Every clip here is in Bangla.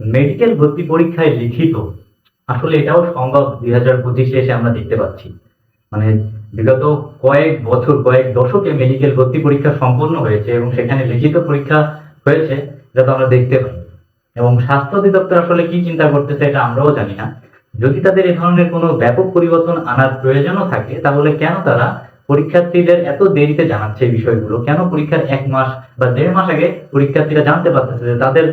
মেডিকেল ভর্তি পরীক্ষায় লিখিত। আসলে এটাও সম্ভব দুই হাজার পঁচিশে এসে আমরা দেখতে পাচ্ছি। মানে বিগত কয়েক বছর, কয়েক দশকে মেডিকেল ভর্তি পরীক্ষা সম্পন্ন হয়েছে এবং সেখানে লিখিত পরীক্ষা হয়েছে যেটা তো আমরা দেখতে পাই। এবং স্বাস্থ্য অধিদপ্তর আসলে কি চিন্তা করতেছে এটা আমরাও জানি না। যদি তাদের এ ধরনের কোনো ব্যাপক পরিবর্তন আনার প্রয়োজনও থাকে, তাহলে কেন তারা পরীক্ষার্থীদের এত দেরিতে জানাচ্ছে এই বিষয়গুলো, কেন পরীক্ষার এক মাস বা দেড় মাস আগে পরীক্ষার্থীরা জানতে পারতেছে যে তাদের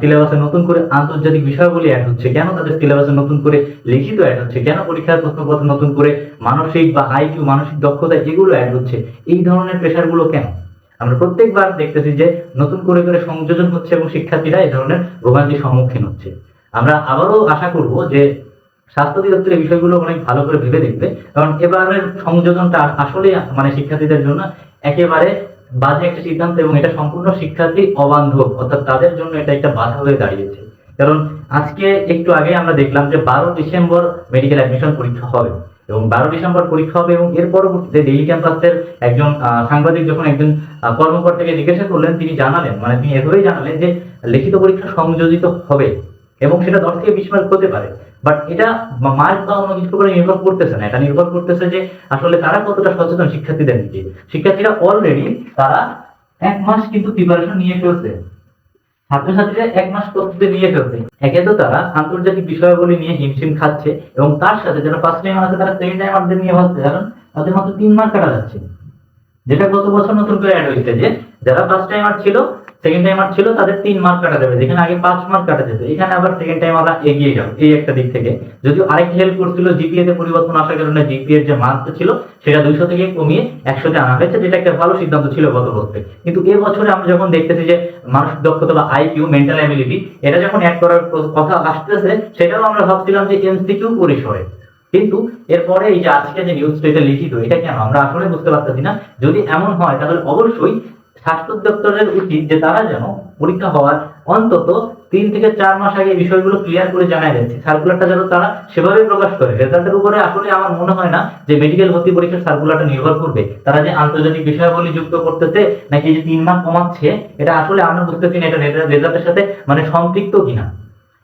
সিলেবাসে নতুন করে আন্তর্জাতিক বিষয়গুলি অ্যাড হচ্ছে? কেন তাদের সিলেবাসে নতুন করে লিখিত অ্যাড হচ্ছে? কেন পরীক্ষার প্রশ্নপত্র নতুন করে মানসিক বা আইকিউ মানসিক দক্ষতা এগুলো অ্যাড হচ্ছে? এই ধরনের প্রেশারগুলো কেন? আমরা প্রত্যেকবার দেখতেছি যে নতুন করে করে সংযোজন হচ্ছে এবং শিক্ষার্থীরা এই ধরনের ভোগান্তির সম্মুখীন হচ্ছে। আমরা আবারও আশা করব যে স্বাস্থ্য অধিদপ্তর এই বিষয়গুলো অনেক ভালো করে ভেবে দেখবে। কারণ এবারের সংযোজনটা আসলে মানে শিক্ষার্থীদের জন্য একেবারে বাজে একটা সিদ্ধান্ত এবং এটা সম্পূর্ণ শিক্ষার্থী অবান্ধব অর্থাৎ তাদের জন্য এটা একটা বাধা হয়ে দাঁড়িয়েছে। কারণ আজকে একটু আগে আমরা দেখলাম যে বারো ডিসেম্বর মেডিকেল অ্যাডমিশন পরীক্ষা হবে এবং বারো ডিসেম্বর পরীক্ষা হবে এবং এর পরবর্তীতে ডেইলি ক্যাম্পাসের একজন সাংবাদিক যখন একজন কর্মকর্তাকে জিজ্ঞাসা করলেন, তিনি জানালেন মানে তিনি এভাবেই জানালেন যে লিখিত পরীক্ষা সংযোজিত হবে এবং সেটা দশ থেকে বিশ মার্ক হতে পারে। বাট এটা মার্ক বা অন্য কিছু করে নির্ভর করতেছে না। এটা নির্ভর করতেছে যে আসলে তারা কতটা সচেতন শিক্ষার্থীদের দিকে। শিক্ষার্থীরা অলরেডি তারা এক মাস কিন্তু প্রিপারেশন নিয়ে ফেলছে। ছাত্রছাত্রীরা এক মাস প্রস্তুতি নিয়ে ফেলছে। একে তো তারা আন্তর্জাতিক বিষয়গুলি নিয়ে হিমশিম খাচ্ছে এবং তার সাথে যারা ফার্স্ট টাইম আছে, তারা সেকেন্ড টাইমারদের নিয়ে ভাবছে। কারণ তাদের মাত্র তিন মার্ক কাটা যাচ্ছে। যেটা গত বছর নতুন করে অ্যাড হয়েছে যে, যারা ফার্স্ট টাইমার ছিল সেকেন্ড টাইমার ছিল, তাদের তিন মার্ক কাটা যাবে। যেখানে আগে পাঁচ মার্ক কাটা যেত। এখানে আবার সেকেন্ড টাইম আমরা এগিয়ে যাব, এই একটা দিক থেকে। যদিও আরেকটা হেল্প করছিল জিপিএ তে পরিবর্তন আসার কারণে জিপিএর যে মার্কটা ছিল, সেটা দুইশো থেকে কমিয়ে একশোতে আনা হয়েছে, যেটা একটা ভালো সিদ্ধান্ত ছিল গত বছরে। কিন্তু এ বছরে আমরা যখন দেখতেছি যে মানসিক দক্ষতা বা আইকিউ মেন্টাল অ্যাবিলিটি এটা যখন অ্যাড করার কথা আসতেছে, সেটাও আমরা ভাবছিলাম যে এমসিকিউ পরিসরে। কিন্তু এরপরে এই যে আজকে যে নিউজটা এটা লিখিত, এটা কেন? আমরা আসলে বুঝতে পারতেছি না। যদি এমন হয়, তাহলে অবশ্যই স্বাস্থ্য দপ্তরের উচিত যে তারা যেন পরীক্ষা হওয়ার অন্তত তিন থেকে চার মাস আগে বিষয়গুলো ক্লিয়ার করে জানায় দিচ্ছে সার্কুলারটা যেন তারা সেভাবে প্রকাশ করে। রেজাল্টের উপরে আসলে আমার মনে হয় না যে মেডিকেল ভর্তি পরীক্ষার সার্কুলারটা নির্ভর করবে। তারা যে আন্তর্জাতিক বিষয়াবলী যুক্ত করতেছে নাকি যে তিন মাস কমাচ্ছে, এটা আসলে আমরা বুঝতেছি না এটা রেজাল্টের সাথে মানে সম্পৃক্ত কিনা।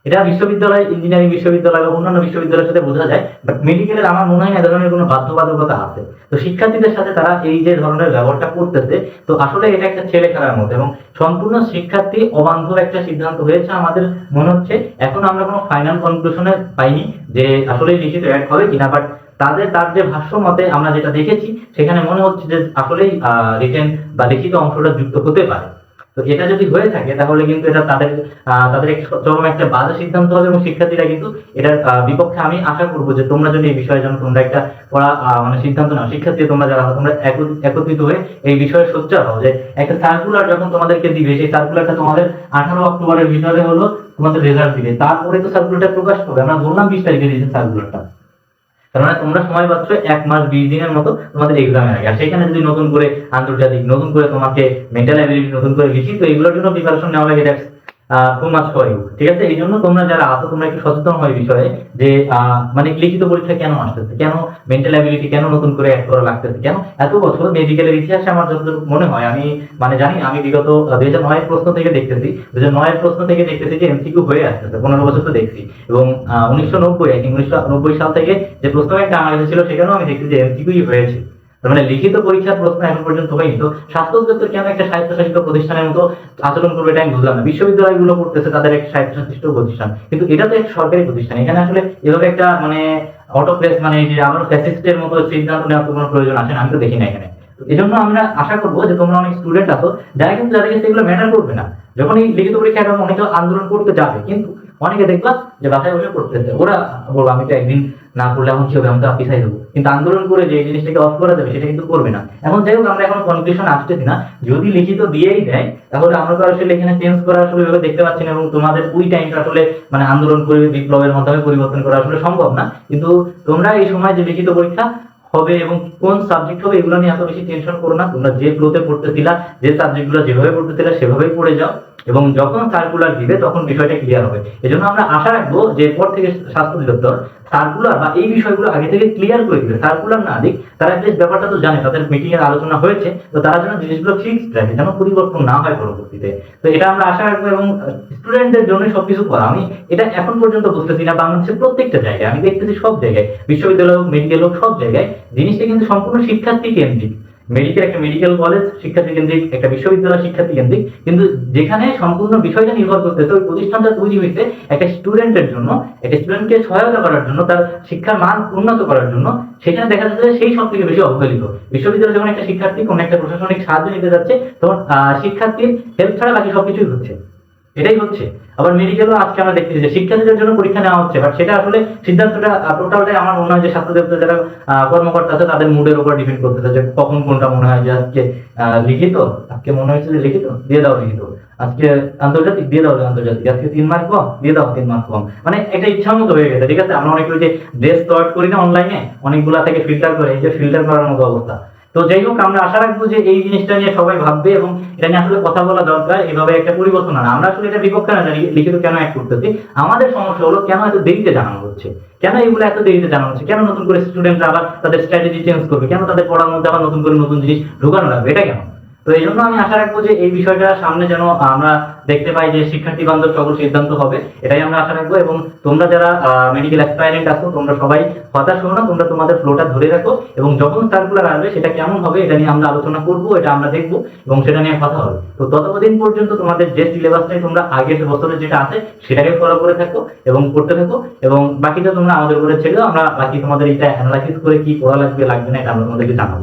এটা বিশ্ববিদ্যালয় ইঞ্জিনিয়ারিং বিশ্ববিদ্যালয় বা অন্যান্য বিশ্ববিদ্যালয়ের সাথে বোঝা যায় বাট মেডিকেলের আমার মনে হয় না ধরনের কোনো বাধ্যবাধকতা আছে। তো শিক্ষার্থীদের সাথে তারা এই যে ধরনের ব্যবহারটা করতেছে, তো আসলে এটা একটা ছেলে খেলার মতো এবং সম্পূর্ণ শিক্ষার্থী অবান্ধব একটা সিদ্ধান্ত হয়েছে আমাদের মনে হচ্ছে। এখন আমরা কোনো ফাইনাল কনক্লুশনে পাইনি যে আসলে লিখিত অ্যাড হবে কিনা বাট তাদের, তার যে ভাষ্য মতে আমরা যেটা দেখেছি, সেখানে মনে হচ্ছে যে আসলেই রিটেন বা লিখিত অংশটা যুক্ত হতে পারে। তো এটা যদি হয়ে থাকে, তাহলে কিন্তু এটা তাদের তাদের চরম একটা বাজে সিদ্ধান্ত হবে এবং শিক্ষার্থীরা কিন্তু এটার বিপক্ষে আমি আশা করব যে তোমরা যদি এই বিষয়ে যেন তোমরা একটা পড়া মানে সিদ্ধান্ত নাও। শিক্ষার্থী তোমরা যারা তোমরা একত্রিত হয়ে এই বিষয়ে সোচ্চার হও যে একটা সার্কুলার যখন তোমাদেরকে দিবে, সেই সার্কুলারটা তোমাদের আঠারো অক্টোবরের ভিতরে হলো তোমাদের রেজাল্ট দিবে। তারপরে তো সার্কুলারটা প্রকাশ করবে আমরা বললাম বিশ তারিখে দিয়েছে সার্কুলারটা তার মানে তোমরা সময় পাচ্ছ এক মাস বিশ দিনের মতো তোমাদের এক্সামের আগে। আর সেখানে যদি নতুন করে আন্তর্জাতিক, নতুন করে তোমাকে মেন্টাল অ্যাবিলিটি নতুন করে লিখিত এগুলোর জন্য প্রিপারেশন নেওয়া লাগে দ্যাটস ফর ইউ ঠিক আছে? এই জন্য তোমরা যারা আছো, তোমরা একটু সচেতন হয় বিষয়ে যে মানে লিখিত পরীক্ষা কেন আসতেছে? কেন মেন্টাল অ্যাবিলিটি কেন নতুন করে অ্যাড করা লাগতেছে? কেন? এত বছর মেডিকেলের ইতিহাসে আমার যতটুকু মনে হয়, আমি মানে জানি, আমি বিগত দুই হাজার নয়ের প্রশ্ন থেকে দেখতেছি। দুই হাজার নয়ের প্রশ্ন থেকে দেখতেছি যে এমসিকিউ হয়ে আসতেছে, পনেরো বছর তো দেখছি। এবং উনিশশো নব্বই উনিশশো নব্বই সাল থেকে যে প্রশ্ন একটা আমার ছিল, সেখানেও আমি দেখছি যে এমসিকিউই হয়েছে। মানে লিখিত পরীক্ষার প্রশ্ন এখন পর্যন্ত হয়নি। তো স্বাস্থ্য অধিদপ্তর কেন একটা স্বায়ত্তশাসিত প্রতিষ্ঠানের মতো আচরণ করবে এটা আমি বুঝলাম না। বিশ্ববিদ্যালয়গুলো করতেছে, তাদের একটা স্বায়ত্তশাসিত প্রতিষ্ঠান। কিন্তু এটা তো একটা সরকারি প্রতিষ্ঠান। এখানে আসলে এভাবে একটা মানে অটো প্লেস মানে আমার ফ্যাসিস্টের মতো সিদ্ধান্ত নেওয়ার কোনো প্রয়োজন আসে না, আমি তো দেখি না এখানে। এই জন্য আমরা আশা করব যে তোমরা অনেক স্টুডেন্ট আছো, যারা কিন্তু যাদের কাছে এগুলো ম্যাটার করবে না। যখন এই লিখিত পরীক্ষা অনেকে আন্দোলন করতে যাবে, কিন্তু অনেকে দেখবা যে বাসায় বসে করতেছে ওরা বলব আমি তো একদিন না করলে এখন কি হবে? আমি তো পিছাই দেবো। কিন্তু আন্দোলন করে যে জিনিসটাকে অফ করা যাবে, সেটা কিন্তু করবে না। এখন যাই হোক, আমরা এখন কনক্লুশন আসতেছি না। যদি লিখিত দিয়েই দেয়, তাহলে আমরা তো আসলে এখানে চেঞ্জ করা আসলে এভাবে দেখতে পাচ্ছি না এবং তোমাদের ওই টাইমটা আসলে মানে আন্দোলন করে বিপ্লবের মাধ্যমে পরিবর্তন করা আসলে সম্ভব না। কিন্তু তোমরা এই সময় যে লিখিত পরীক্ষা হবে এবং কোন সাবজেক্ট হবে, এগুলো নিয়ে এত বেশি টেনশন করো না। তোমরা যে ফ্লোতে পড়তেছিলা, যে সাবজেক্টগুলো যেভাবে পড়তেছিলা, সেভাবেই পড়ে যাও। এবং যখন সার্কুলার দিবে, তখন বিষয়টা ক্লিয়ার হবে। এজন্য আমরা আশা রাখব যে এরপর থেকে স্বাস্থ্য অধিদপ্তর সার্কুলার বা এই বিষয়গুলো আগে থেকে ক্লিয়ার করে দিবে। সার্কুলার না দিক, তারা অ্যাটলিস্ট ব্যাপারটা তো জানে, তাদের মিটিং এর আলোচনা হয়েছে, তো তারা যেন জিনিসগুলো ফিক্স রাখে, যেন পরিবর্তন না হয় পরবর্তীতে। তো এটা আমরা আশা রাখব এবং স্টুডেন্টদের জন্য সবকিছু করা। আমি এটা এখন পর্যন্ত বুঝতেছি না, বাংলাদেশের প্রত্যেকটা জায়গায়, আমি দেখতেছি সব জায়গায়, বিশ্ববিদ্যালয় হোক মেডিকেল হোক, সব জায়গায়, জিনিসটা কিন্তু সম্পূর্ণ শিক্ষার্থী কেন্দ্রিক মেডিকেল একটা মেডিকেল কলেজ শিক্ষার্থী কেন্দ্রিক, একটা বিশ্ববিদ্যালয় শিক্ষার্থী কেন্দ্রিক, কিন্তু যেখানে সম্পূর্ণ বিষয়টা নির্ভর করতেছে, ওই প্রতিষ্ঠানটা তৈরি হয়েছে একটা স্টুডেন্টের জন্য, একটা স্টুডেন্টকে সহায়তা করার জন্য, তার শিক্ষার মান উন্নত করার জন্য, সেখানে দেখা যাচ্ছে যে সেই সব থেকে বেশি অবহেলিত। বিশ্ববিদ্যালয় যখন একটা শিক্ষার্থী কোনো একটা প্রশাসনিক সাহায্য নিতে যাচ্ছে, তখন শিক্ষার্থীর হেল্প ছাড়া বাকি সবকিছুই হচ্ছে। এটাই হচ্ছে। আবার মেডিকেলও আজকে আমরা দেখতেছি যে শিক্ষার্থীদের জন্য পরীক্ষা নেওয়া হচ্ছে বাট সেটা আসলে সিদ্ধান্তটা টোটালটাই আমার মনে হয় যে স্বাস্থ্য দপ্তর যারা কর্মকর্তা আছে, তাদের মুডের উপর ডিপেন্ড করতেছে যে কখন কোনটা মনে হয় যে আজকে লিখিত, আজকে মনে হয়েছে যে লিখিত, দিয়ে দাও লিখিত। আজকে আন্তর্জাতিক, দিয়ে দাও আন্তর্জাতিক। আজকে তিন মার্ক কম, দিয়ে দাও তিন মার্ক কম। মানে একটা ইচ্ছা মতো হয়ে গেছে, ঠিক আছে? আমরা অনেকগুলো যে ড্রেস সর্ট করি না অনলাইনে অনেকগুলা থেকে ফিল্টার করে, এই যে ফিল্টার করার মতো অবস্থা। তো যাই হোক, আমরা আশা রাখব যে এই জিনিসটা নিয়ে সবাই ভাববে এবং এটা নিয়ে আসলে কথা বলা দরকার, এভাবে একটা পরিবর্তন আনা। আমরা আসলে এটা বিপক্ষে না জানি, লিখিত কেন এক করতেছি। আমাদের সমস্যা হলো কেন এত দেরিতে জানানো হচ্ছে? কেন এগুলো এত দেরিতে জানানো হচ্ছে? কেন নতুন করে স্টুডেন্টরা আবার তাদের স্ট্র্যাটেজি চেঞ্জ করবে? কেন তাদের পড়ার মধ্যে আবার নতুন করে নতুন জিনিস ঢোকানো লাগবে? এটা কেন? তো এই জন্য আমি আশা রাখব যে এই বিষয়টা সামনে যেন আমরা দেখতে পাই যে শিক্ষার্থী বান্ধব সকল সিদ্ধান্ত হবে, এটাই আমরা আশা রাখব। এবং তোমরা যারা মেডিকেল অ্যাসপাইরেন্ট আছো, তোমরা সবাই হতাশ হো না, তোমরা তোমাদের ফ্লোটা ধরে রাখো। এবং যখন সার্কুলার আসবে, সেটা কেমন হবে, এটা নিয়ে আমরা আলোচনা করব, এটা আমরা দেখব, এবং সেটা নিয়ে কথা হবে। তো ততদিন পর্যন্ত তোমাদের যে সিলেবাসটাই তোমরা আগের বছরের যেটা আছে, সেটাকে ফলো করে থাকো এবং করতে থাকো। এবং বাকিটা তোমরা আমাদের উপরে ছেড়ে দাও, আমরা বাকি তোমাদের এটা অ্যানালাইসিস করে কি পড়া লাগবে লাগবে না, এটা আমরা তোমাদেরকে জানাব।